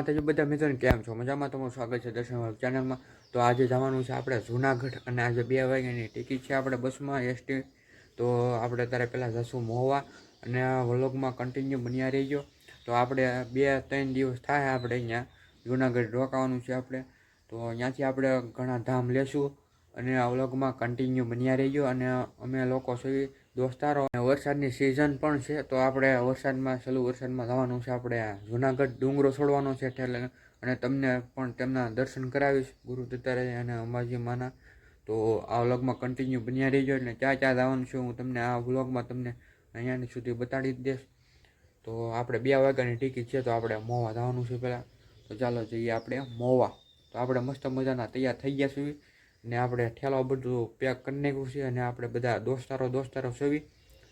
માતાજી, બધા મિત્રોને કેમ છો? મજામાં? તમારું સ્વાગત છે દર્શન ચેનલમાં. તો આજે જવાનું છે આપણે જુનાગઢ અને આજે બે વાગ્યાની ટિકિટ છે આપણે બસમાં એસટી. તો આપણે ત્યારે પહેલાં જશું મોવા અને વ્લોગમાં કન્ટિન્યુ બન્યા રહીજો. તો આપણે બે ત્રણ દિવસ થાય આપણે અહીંયા જુનાગઢ રોકાવાનું છે આપણે. તો ત્યાંથી આપણે ઘણા ધામ લેશું અને વ્લોગમાં કન્ટિન્યુ બન્યા રહીજો અને અમે લોકો સૌ દોસ્તારો વરસાદની સિઝન પણ છે, તો આપણે વરસાદમાં ચાલુ વરસાદમાં જવાનું છે, આપણે જુનાગઢ ડુંગરો છોડવાનો છે, એટલે અને તમને પણ તેમના દર્શન કરાવીશ, ગુરુ દત્તાત્રેય અને અંબાજી માના. તો આ વ્લોગમાં કન્ટિન્યુ બન્યા રહીજો, એટલે ક્યાં ક્યાં જવાનું છે, હું તમને આ વ્લોગમાં તમને અહીંયાની સુધી બતાડી દઈશ. તો આપણે બે વાગ્યાની ટિકિટ છે, તો આપણે મોવા જવાનું છે પહેલાં. તો ચાલો જઈએ આપણે મોવા. તો આપણે મસ્ત મજાના તૈયાર થઈ ગયા છીએ. ને આપણે ઠેલો બધું પેક કરી નાખ્યું છે અને આપણે બધા દોસ્તારો દોસ્તારો સેવી.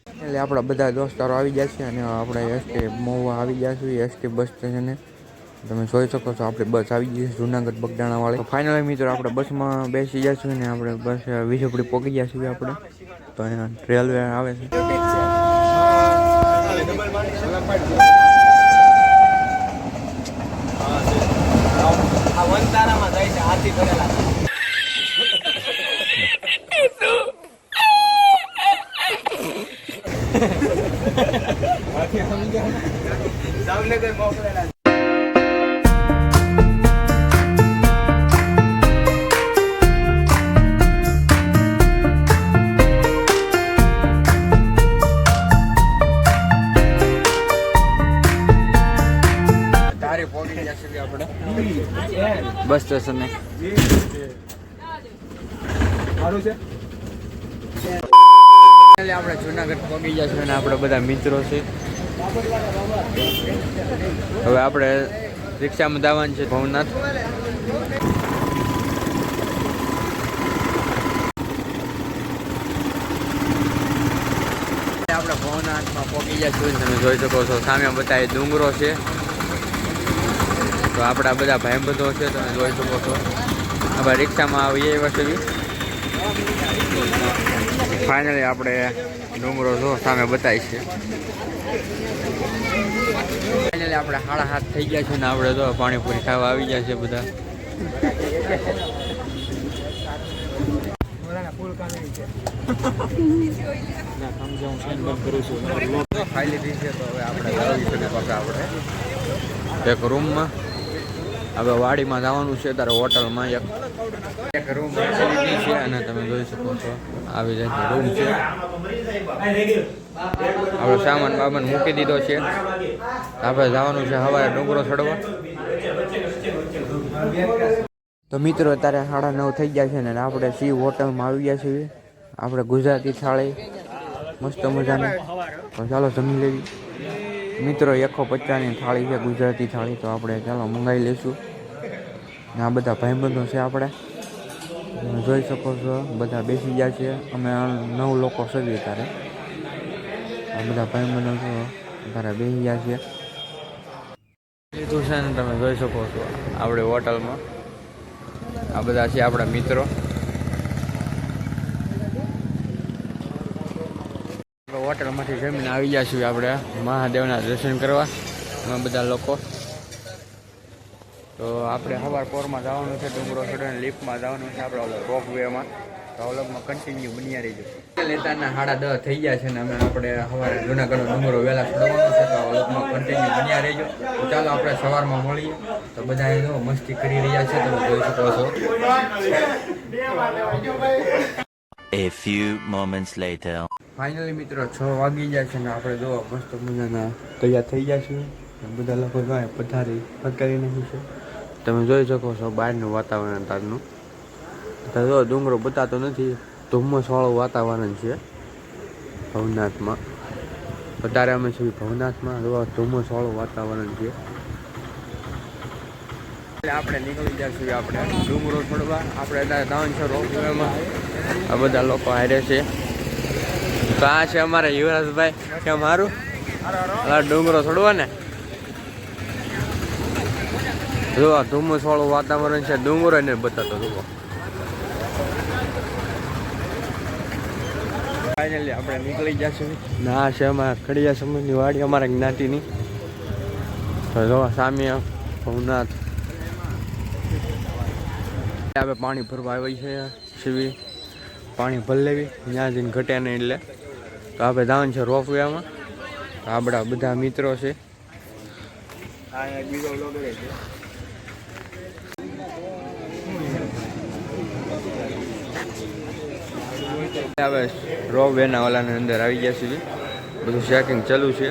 એટલે આપણા બધા દોસ્તારો આવી ગયા છે અને આપણે એસટી મોવા આવી ગયા છીએ એસટી બસ સ્ટેશને તમે જોઈ શકો છો આપણે બસ આવી ગઈ છે જુનાગઢ બગદાણાવાળી. ફાઇનલી મિત્રો આપણે બસમાં બેસી ગયા છીએ ને આપણે બસ વીજપડી પહોંચી છીએ આપણે. તો અહીંયા રેલવે આવે છે. આ વનતારામાં જાય છે, હાથી કરેલા જામનગર મોકલેલા આપણે બસ સ્ટેશન સારું છે? એટલે આપણે જુનાગઢ પહોંચી છીએ અને આપણે બધા મિત્રો છે. હવે આપણે રિક્ષામાં જવાનું છે ભવનાથ. આપણે ભવનાથમાં પહોંચી ગયા છીએ. તમે જોઈ શકો છો, સામે બધા ડુંગરો છે. તો આપણા બધા ભાઈબંધો છે, તમે જોઈ શકો છો. આપણે રિક્ષામાં આવીએ એવા છે ફાઇનલી આપણે ડુંગરો જો સામે બતાવી છે. ફાઇનલી આપણે હાડા હાથ થઈ ગયા છે ને આપણે તો પાણીપુરી ખાવા આવી ગયા છે બધા. ખાઈ લીધી છે તો હવે આપણે જવું છે ને પાછા આપણે. એક રૂમમાં હવે વાડીમાં જવાનું છે ત્યારે હોટલમાં એક રૂમ છે અને તમે જોઈ શકો છો, આવી જાય રૂમ છે. આપણે સામાન બામાન મૂકી દીધો છે. આપણે જવાનું છે સવારે ડુંગરો ચડવા. તો મિત્રો, અત્યારે સાડા નવ થઈ ગયા છે ને આપણે સી હોટલમાં આવી ગયા છીએ. આપણે ગુજરાતી થાળી, મસ્ત મજાની. તો ચાલો જમી લેવી મિત્રો એકસો પચાસની થાળી છે ગુજરાતી થાળી, તો આપણે ચાલો મંગાવી લઈશું. ને આ બધા ભાઈબંધો છે આપણે. જોઈ શકો છો, બધા બેસી ગયા છે. અમે નવ લોકો સગી ત્યારે આ બધા ભાઈબંધો છો તારે બેસી ગયા છે. ને તમે જોઈ શકો છો, આપણે હોટલમાં. આ બધા છે આપણા મિત્રો. હોટલમાંથી જમીને આવી ગયા છીએ આપણે. મહાદેવના દર્શન કરવા. અમે બધા લોકો. તો આપણે સવાર પોરમાં જવાનું છે ડુંગરો ચડીને લિફ્ટમાં જવાનું છે આપણે ઓલો રોપ વેમાં તો અવલગમાં કન્ટિન્યુ બન્યા રહીજો. લેતાના સાડા દસ થઈ ગયા છે ને અમે આપણે સવારે જુનાગઢનો ડુંગરો વહેલા ચડવાનો છે તો અવલગમાં કન્ટિન્યુ બન્યા રહીજો. તો ચાલો આપણે સવારમાં મળીએ. તો બધા એનો જો મસ્તી કરી રહ્યા છે તમે જોઈ શકો છો. A few moments later. Finally મિત્રો છ વાગી જાય છે ને આપણે જો મસ્ત મજાના તૈયાર થઈ ગયા છીએ. બધા લોકો જાય પથારી ફટકારી નાખી છે. તમે જોઈ શકો છો બહારનું વાતાવરણ તારનું તો ડુંગરો બતાતો નથી ધુમ્મસવાળું વાતાવરણ છે ભવનાથમાં. અત્યારે અમે છીએ ભવનાથમાં ધુમ્મસવાળું વાતાવરણ છે. આપણે નીકળી જઈશું આપણે ડુંગરો છોડવા. આપણે અત્યારે છે રોપવેમાં આ બધા લોકો હારે છે. તો આ છે અમારા યુવરાજભાઈ. કે મારું ડુંગરો છોડવા ને જો આ ધુમ્મસ વાતાવરણ છે. ડુંગર ને બતાતો, જુઓ. ફાઇનલી આપણે નીકળી જશું ના, છે અમારા ખડિયા સમયની વાડી, અમારા જ્ઞાતિની તો જો ભવનાથ. આપણે પાણી ભરવા આવી છે, શિવી. પાણી ભર લેવી, ત્યાં જઈને ઘટ્યા નહીં એટલે. તો આપણે જવાનું છે રોપવેમાં. તો આપણા બધા મિત્રો છે બ્લોગર છે હવે રોપવેના ઓલાની અંદર આવી ગયા છીએ બધું ચેકિંગ ચાલુ છે.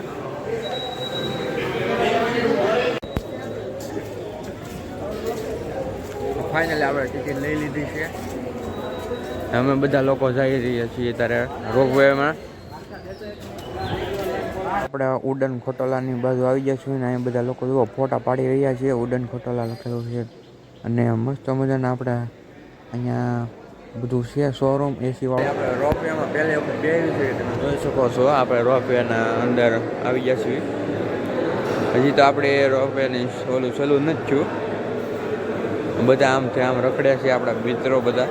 ફાઇનલી આપણે ટિકિટ લઈ લીધી છે. અમે બધા લોકો જઈ રહ્યા છીએ ત્યારે રોપવેમાં. આપણે ઉડન ખોટોલાની બાજુ આવી ગયા છીએ અને અહીંયા બધા લોકો જુઓ ફોટા પાડી રહ્યા છીએ ઉડન ખોટોલા લખેલું છે. અને મસ્ત મજાના આપણે અહીંયા બધું છે શોરૂમ એસી વાળું. આપણે રોપવેમાં પહેલે વખત બેહ્યું છે તમે જોઈ શકો છો. આપણે રોપવેના અંદર આવી ગયા છીએ. હજી તો આપણે રોપવેની ઓલું ચાલુ નથી થયું. બધા આમથી આમ રખડ્યા છે આપણા મિત્રો બધા.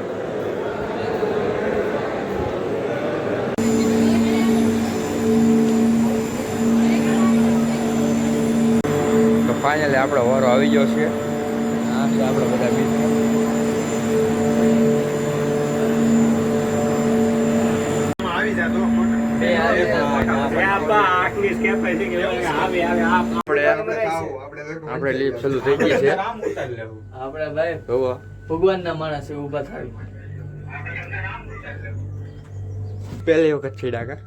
તો ફાઇનલી આપણો વારો આવી ગયો છે. આપણા બધા મિત્રો આવી જાતો બે આપા આખની સ્કેપ છે કે આવે આવે આપણે લીપ ચાલુ થઈ ગઈ છે. આપણે ભાઈ ભગવાન ના માણસ ઊભા થાય પહેલી વખત છે ડાકા.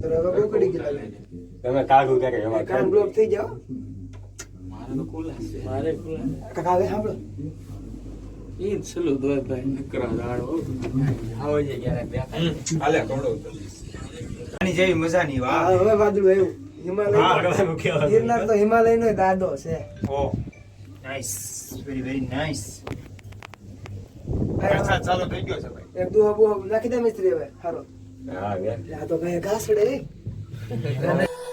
તો તો કડી તમે. કાગુ કરે એમાં કામ બ્લોક થઈ જાવ મારે ખુલ્લા કાકા હવે સાંભળો. ઈ જ છેલ્લું દોય ભાઈ. નકરા દાડો આવો જે ક્યારેક દેખાય. હાલે થોડો આની જેવી મજાની વાહ હવે વાદળું આવ્યું હિમાલય ગિરનાર તો હિમાલય નો દાદો છે. Oh nice very very nice વરસાદ ચાલુ થઈ ગયો છે ભાઈ. એક દુહો બુહો નાખી દે મિસ્ત્રી હવે. હારો. હા આ તો ભાઈ ઘાસડે. થઈ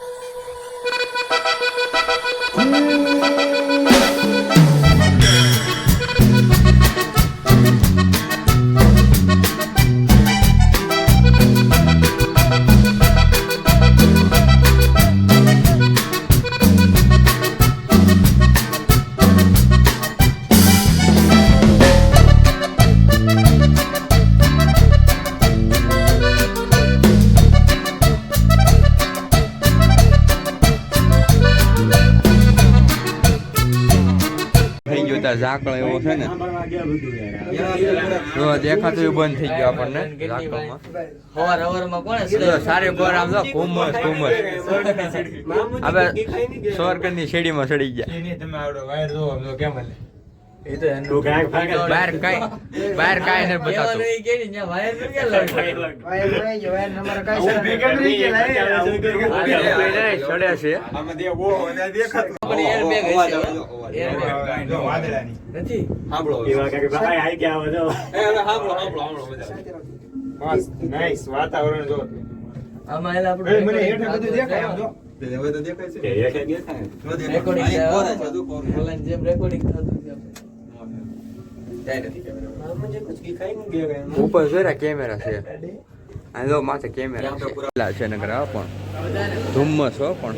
ઝાકળ એવો છે ને. જો દેખાતું બંધ થઈ ગયું આપણને ઝાકળમાં. હવાર હવારમાં કોણે સારે પર આમ જો ઘુમ્મસ ઘુમ્મસ હવે સ્વર્ગની શેડીમાં ચડી ગયા. તમે આવડો વાયર જો જો કેમ હાલે? એ તો એનું બહાર કાંઈ બહાર કાંઈ નથી બતાતું. ઈ કે ને, ન્યા વાયરનું ક્યાં લાગે? વાયર નહીં જો વાયર નંબર કાઈ ઓ, સર ભેગા નહીં ગયેલા, એ. ચડે છે આમાં દે વો અને દેખાતું આપણે airbag હશે, airbag. જો વાદળાની નથી? નાઈસ વાતાવરણ જો. આમાં એલા એ, મને આપણે હેઠે બધું દેખાય આમ જો રેકોર્ડિંગ ઓનલાઈન જેમ રેકોર્ડિંગ થતું છે આપણે. ઉપર. જોયા કેમેરા છે. આ જો માથે કેમેરા છે. પેલા છે નગર આ પણ ધુમ્મસ હો પણ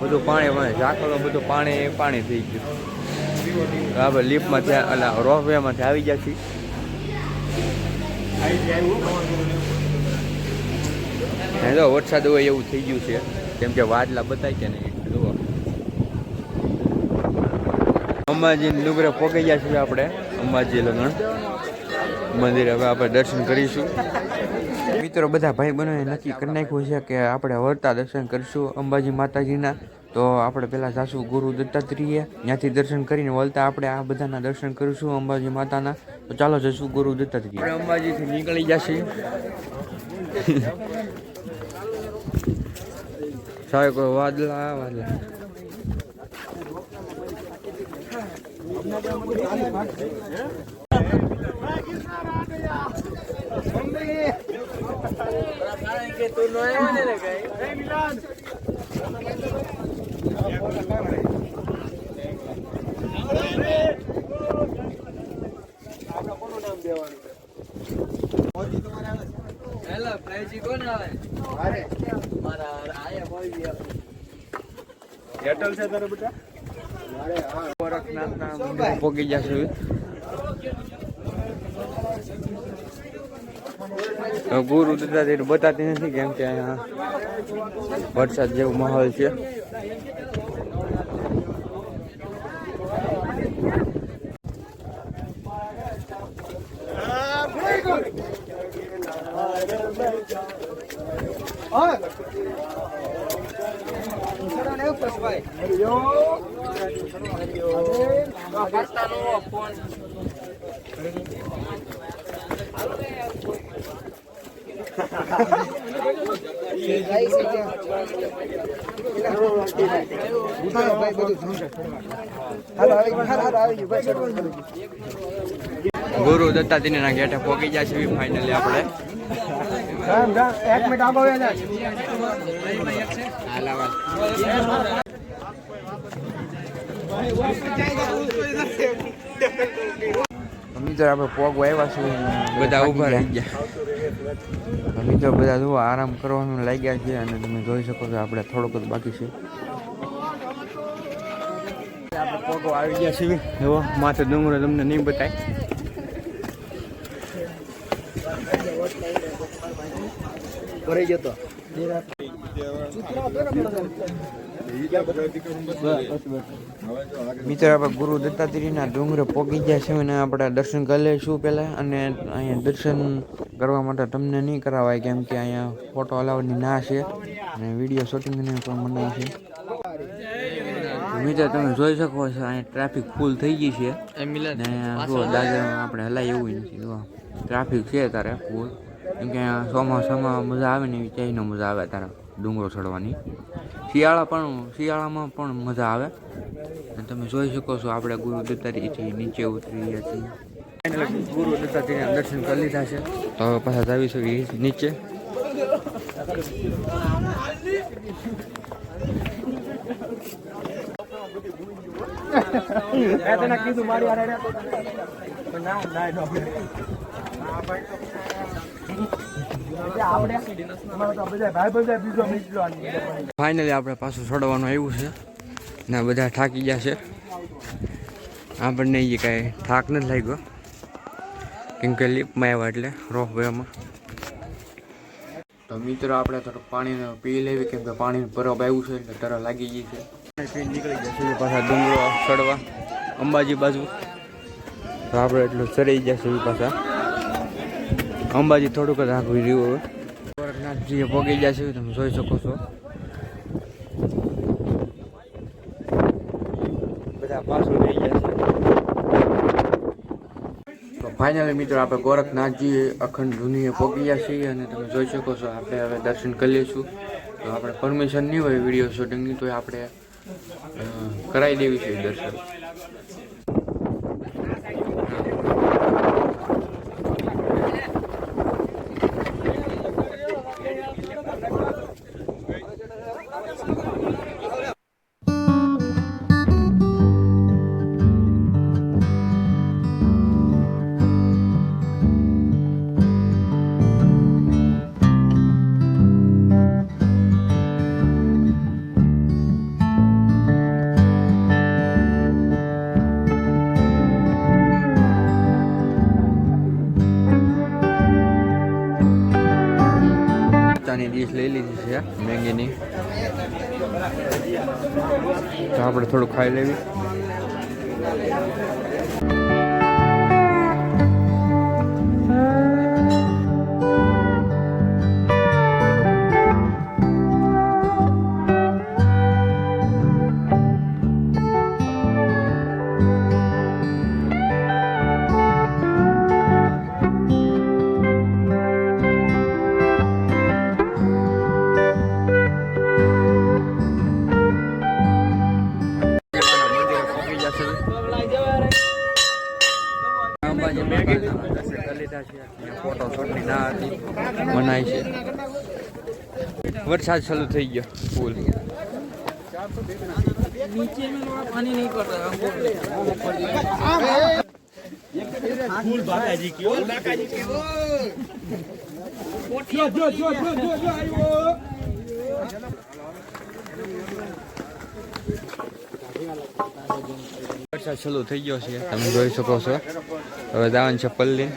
બધું પાણી પાણી ઝાકળો બધું પાણી પાણી થઈ ગયું. તો આપણે લીફમાં એટલે અલા રોપવેમાંથી આવી ગયા છીએ. હે? જો વરસાદ હોય એવું થઈ ગયું છે. કેમ કે વાદલા બતાય કે નહીં જુઓ. અંબાજી ડુંગરે પહોંચી ગયા છીએ આપણે. અંબાજી લગ્ન. મંદિરે હવે આપણે દર્શન કરીશું. મિત્રો, બધા ભાઈ બહેનોએ નક્કી કરી નાખ્યું છે કે આપણે વળતા દર્શન કરીશું અંબાજી માતાજીના. તો આપણે પહેલાં જાશું ગુરુ દત્તાત્રેય. ત્યાંથી દર્શન કરીને વળતા આપણે આ બધાના દર્શન કરીશું અંબાજી માતાના. તો ચાલો જશું ગુરુ દત્તાત્રેય. આપણે અંબાજીથી નીકળી જશે. સાહેબ વાદલા વાદલા કારણ કે તું નો આવ્યો ને રે કાંઈ. હેલો ભાઈજી કોણ આવે મારા આયા ભાઈ એરટેલ છે તારે બેટા મારે મંદિરે પહોંચી જશે ગુરુ તે બતાતી નથી કેમ કે અહીંયા વરસાદ જેવો માહોલ છે. હરિયો સર ને હાલો હાલો ગુરુ દત્તાત્રેયના ગેટે પહોંચી જાય છે ફાઇનલી આપણે એક મિનિટ આગળ આવ્યા મિત્રો આપણે પોગ આવ્યા છે બધા ઊભા રહી ગયા. મિત્રો બધા જુઓ આરામ કરવાનું લાગ્યા છે અને તમે જોઈ શકો છો આપણે થોડુંક જ બાકી છે. આપણે પોગો આવી ગયા છે એવો માથે ડુંગરો તમને નહીં બતાય. ભરાઈ ગયો તો. મિત્રો આપણે ગુરુ દત્તાત્રેયના ડુંગર પોગી ગયા છે અને આપણે દર્શન કરી લઈશું પહેલાં અને અહીંયા દર્શન કરવા માટે તમને નહીં કરાવાય કેમ કે અહીંયા ફોટો અલાવની ના છે અને વીડિયો શૂટિંગને પણ મનાય છે. મિત્રો તમે જોઈ શકો છો અહીંયા ટ્રાફિક ફૂલ થઈ ગઈ છે. ને દાદા આપણે હલાય એવું નથી. જો ટ્રાફિક છે તારે ફૂલ કેમ કે અહીંયા ચોમાસામાં મજા આવે ને એવી ચાઈનો મજા આવે તારે ડુંગરો ચડવાની. શિયાળા પણ, શિયાળામાં પણ મજા આવે. તમે જોઈ શકો છો, આપણે ગુરુ દત્તાજીથી નીચે ઉતરી રહ્યા છીએ. ગુરુ દત્તાજીને દર્શન કરી લીધા છે. તો હવે પાછા જાવીશું નીચે. તને કીધું ફાઇનલી આપણે પાછું છોડવાનું આવ્યું છે. ને બધા થાકી ગયા છે. આપણને એ કાંઈ થાક નથી લાગ્યો. કેમ કે લીપમાં આવ્યા એટલે રોફ રોપવેમાં તો મિત્રો આપણે થોડું પાણીને પી લેવી કેમ કે પાણી બરફ આવ્યું છે એટલે તરફ લાગી ગઈ છે. નીકળી ગયા છે પાછા ડુંગરો ચડવા અંબાજી બાજુ. તો આપણે એટલું ચડી ગયા છે પાછા. અંબાજી થોડુંક જ આગળ રહ્યું હવે. ગોરખનાથજીએ પગી ગયા છે, તમે જોઈ શકો છો. બધા પાછું રહી ગયા છે. તો ફાઇનલી મિત્રો આપણે ગોરખનાથજી અખંડ ધૂનીએ પહોંચી ગયા છીએ અને તમે જોઈ શકો છો, આપણે હવે દર્શન કરી લઈશું. તો આપણે પરમિશન નહીં હોય વીડિયો શૂટિંગની તો આપણે કરાવી દેવી છે દર્શન. ચાની ડીશ લઈ લીધી છે મેંગીની. તો આપણે થોડું ખાઈ લેવી. અંબાજી માતાના દર્શન કરી લીધા છે અને ફોટો શૂટની ના હતી મનાય છે વરસાદ ચાલુ થઈ ગયો. ફૂલ. વરસાદ ચાલુ થઈ ગયો છે, તમે જોઈ શકો છો. હવે દાવન છે પલ્લી.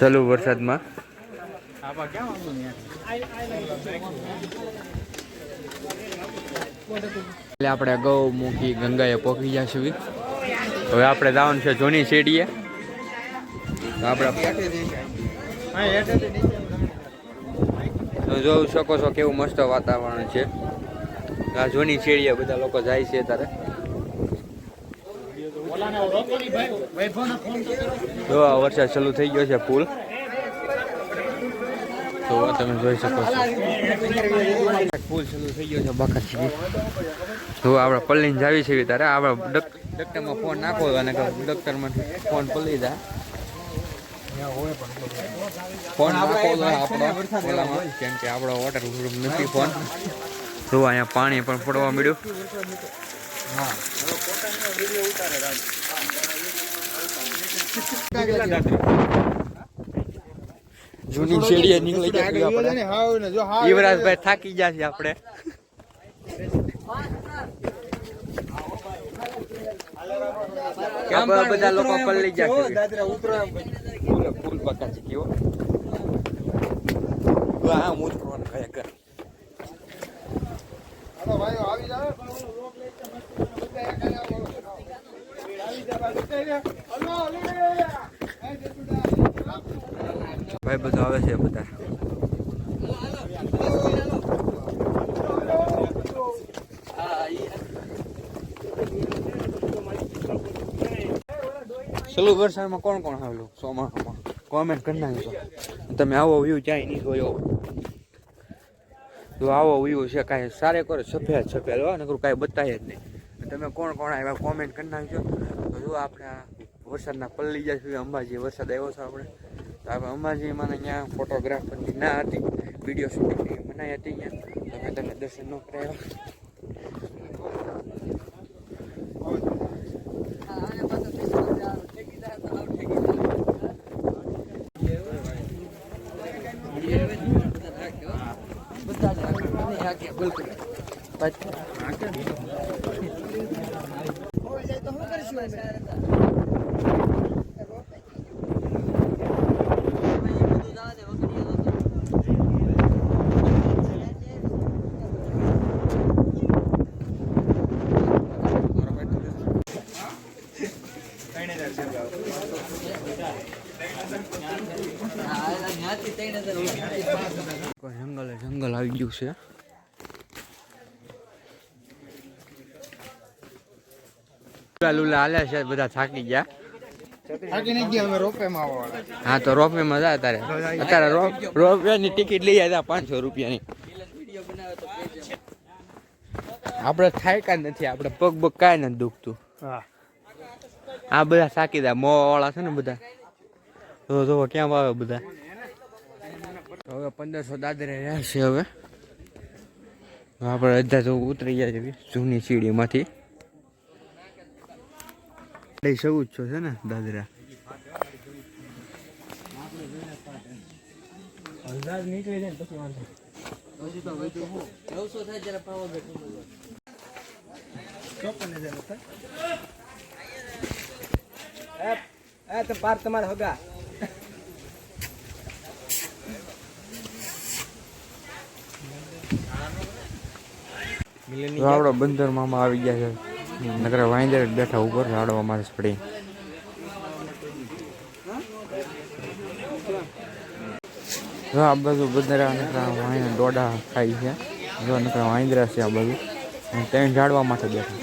ચાલુ વરસાદમાં. એટલે આપણે ગૌ મૂકી ગંગાએ પોકી ગયા છીએ હવે આપણે દાવન છે જૂની શેડીએ આપણે જોઈ શકો છો કેવું મસ્ત વાતાવરણ છે. આ જોની છેડિયા બધા લોકો જાય છે ત્યારે જો આ વરસાદ ચાલુ થઈ ગયો છે પુલ તો તમે જોઈ શકો છો. પુલ ચાલુ થઈ ગયો છે બાકા તો આપણે પલ્લીને જાવી છે તારે. આપણે ડક- ડક્ટરમાં ફોન નાખો અને ડક્ટરમાંથી ફોન પલ્લી જાય ફોન નાખો આપણો કેમ કે આપણો વોટર નથી ફોન. તો અહીંયા પાણી પણ પડવા મળ્યું. જૂની શેડીએ નીકળી ગયા આપણે. યુવરાજભાઈ થાકી ગયા છે આપણે. બધા લોકો પલ્લી ગયા ફૂલ ફૂલ પકા છે કેવો? હું ભાઈ બધું આવે છે બધા. ચલો વરસાદમાં કોણ કોણ આવેલું ચોમાસામાં કોમેન્ટ કરી નાખજો. તમે આવો વ્યૂ ચાઈ નહીં જોયો. તો આવો વ્યૂ છે, કાંઈ સારે કરો સફેદ સફેદ હોય, નકરું કાંઈ બતાય જ નહીં. તમે કોણ કોણ આવ્યા કોમેન્ટ કરી નાખજો. તો જો આપણે વરસાદના પલ્લી જાય છે અંબાજી વરસાદ આવ્યો છે આપણે. તો આપણે અંબાજીમાં ને અહીંયા ફોટોગ્રાફરની ના હતી વીડિયો શૂટિંગની મનાઈ હતી અહીંયા. તમે તમે દર્શન ન કરાવ્યા. જંગલ આવી ગયું છે. લુલા લુલા હાલે છે બધા થાકી ગયા. હા તો રોપવે માં જાય તારે અત્યારે રોપવે ની ટિકિટ લઈ આવ્યા પાંચસો રૂપિયાની. આપણે થાય કા નથી આપણે પગ પગ કાંઈ નથી દુખતું. આ બધા થાકી દા મો વાળા છે ને બધા. તો જો ક્યાં વાવે બધા. હવે પંદરસો દાદરે રહ્યા છે હવે આપણે અડધા તો ઉતરી ગયા છે જૂની સીડીમાંથી. લઈ સૌ જ છો છે ને દાદરા? પાર તમારા હગા. તો આપણો બંદર મામા આવી ગયા છે. નકર વાંદર બેઠા ઉપર રાડવા મારે પડી. જો આ બધું બધા નકરા વાંદરા દોડા ખાય છે. જો નકરા વાંદરા છે આ અને ત્યાં ઝાડવા માટે બેઠા.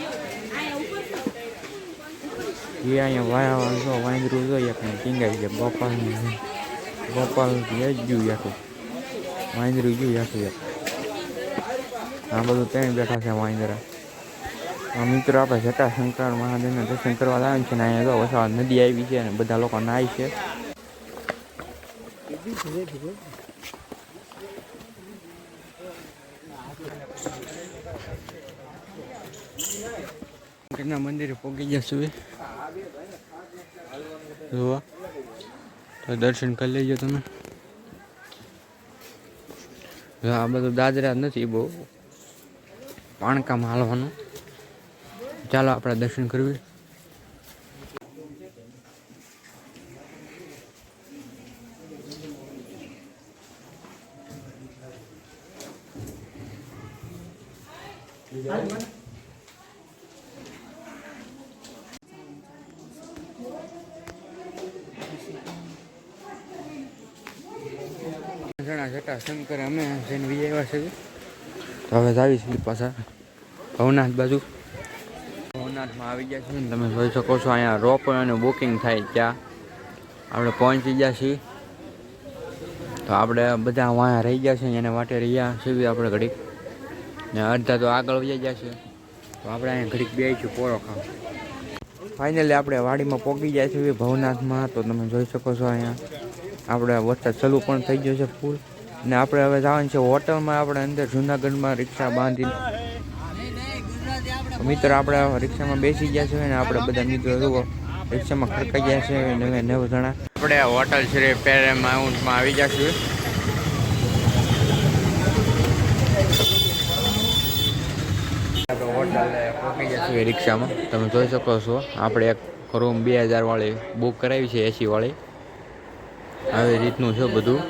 એ અહીંયા વાયા જો વાંદરું જો એક ટીંગાઈ છે ગોપાલ ગોપાલ જ્યું આખું. વાંદરું ગયું એક. આ બધું ત્યાં બેઠા છે વાંદરા. મિત્રો આપણે જટાશંકર મહાદેવને દર્શન કરવા લાવે છે ને અહીંયા તો વસાવા નદી આવી છે અને બધા લોકો નાય છે. શંકરના મંદિરે પહોંચી ગયા સુધી જોવા તો દર્શન કરી લેજો તમે. આ બધું દાદરા નથી બહુ. પાણકામાં હાલવાનું. ચાલો આપણે દર્શન કરવી. જટા શંકર અમે જઈને વિજય આવ્યા તો હવે જાવી છીએ પાછા ભવનાથ બાજુ. આવી ગયા છીએ તમે જોઈ શકો છો અહીંયા રોપ અને બુકિંગ થાય ત્યાં. આપણે પહોંચી ગયા છીએ. તો આપણે બધા વાયા રહી ગયા છે એને માટે રહ્યા છીએ આપણે ઘડીક. ને અડધા તો આગળ વહી ગયા છે તો આપણે અહીંયા ઘડીક બે છીએ પોરો ખાવ. ફાઇનલી આપણે વાડીમાં પહોંચી ગયા છીએ ભવનાથમાં. તો તમે જોઈ શકો છો અહીંયા આપણે વરસાદ ચાલુ પણ થઈ ગયો છે ફૂલ ને આપણે હવે જવાનું છે હોટલમાં, આપણે અંદર જુનાગઢમાં રિક્ષા બાંધીને. મિત્ર આપણે રિક્ષામાં બેસી ગયા છે ને આપણે બધા મિત્રો જુઓ, રિક્ષામાં ખડકાઈ ગયા છે નવે નવ જણા. આપણે હોટલ શ્રી પેરેમાઉન્ટમાં આવી ગયા છીએ. હોટલે પહોંચી ગયા છીએ રિક્ષામાં. તમે જોઈ શકો છો, આપણે એક રૂમ બે હજારવાળી બુક કરાવી છે એસીવાળી આવી રીતનું છે બધું.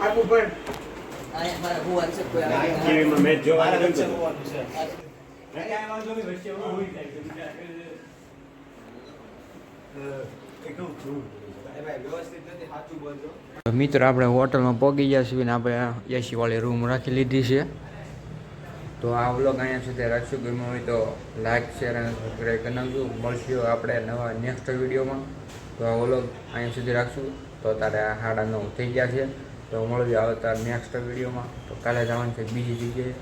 આખું પણ. ટીવીમાં મેચ જોવા આવે છે. તો મિત્રો આપણે હોટલમાં પહોંચી ગયા છીએ ને આપણે એસી વાળી રૂમ રાખી લીધી છે. તો આ વ્લોગ અહીંયા સુધી રાખશું. ગમ્યું હોય તો લાઈક શેર અને સબસ્ક્રાઈબ કરી નાખજો. મળશું આપણે નવા નેક્સ્ટ વિડીયોમાં. તો આ વ્લોગ અહીંયા સુધી રાખશું. તો તારે આ સાડા નવ થઈ ગયા છે. તો મળવી તાર નેક્સ્ટ વિડીયોમાં તો કાલે જવાનું છે બીજી જગ્યાએ.